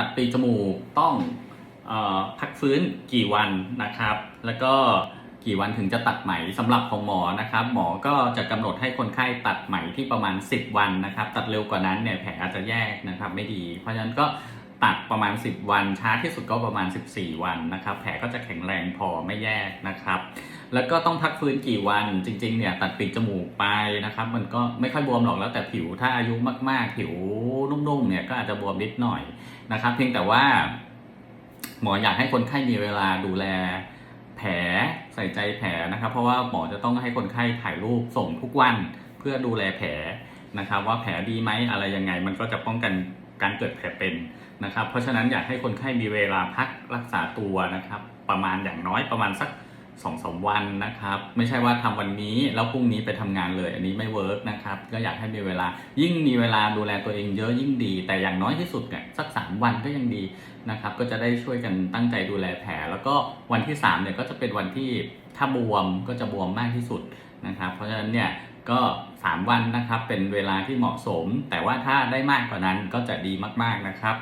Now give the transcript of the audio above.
ตัดปีจมูกต้องอพักฟื้นกี่วันนะครับ แล้วก็กี่วันถึงจะตัดไหมสำหรับของหมอนะครับ หมอก็จะกำหนดให้คนไข้ตัดไหมที่ประมาณ 10 วันนะครับ ตัดเร็วกว่านั้นเนี่ยแผลอาจจะแยกนะครับไม่ดี เพราะฉะนั้นก็ ตัดประมาณ 10 วัน ช้าที่สุดก็ประมาณ 14 วันนะครับ แผลก็จะแข็งแรงพอไม่แยกนะครับ แล้วก็ต้องพักฟื้นกี่วัน จริง ๆ เนี่ยตัดปีกจมูกไปนะครับ มันก็ไม่ค่อยบวมหรอกแล้วแต่ผิวถ้าอายุมาก ๆ ผิวนุ่มๆเนี่ยก็อาจจะบวมนิดหน่อยนะครับ เพียงแต่ว่า หมออยากให้คนไข้มีเวลาดูแลแผลใส่ใจแผลนะครับ เพราะว่าหมอจะต้องให้คนไข้ถ่ายรูปส่งทุกวันเพื่อดูแลแผล นะครับว่าแผลดีไหมอะไรยังไง มันก็จะป้องกันการเกิดแผลเป็นนะครับ เพราะฉะนั้นอยากให้คนไข้มีเวลาพักรักษาตัวนะครับ ประมาณอย่างน้อยประมาณสัก สองสามวันนะครับ ไม่ใช่ว่าทำวันนี้แล้วพรุ่งนี้ไปทำงานเลย อันนี้ไม่เวิร์กนะครับ ก็อยากให้มีเวลา ยิ่งมีเวลาดูแลตัวเองเยอะยิ่งดี แต่อย่างน้อยที่สุดเนี่ยสักสามวันก็ยังดีนะครับ ก็จะได้ช่วยกันตั้งใจดูแลแผล แล้วก็วันที่3เนี่ยก็จะเป็นวันที่ถ้าบวมก็จะบวมมากที่สุดนะครับ เพราะฉะนั้นเนี่ยก็ 3 วันนะครับเป็นเวลาที่เหมาะสม แต่ว่าถ้าได้มากกว่านั้นก็จะดีมากๆนะครับ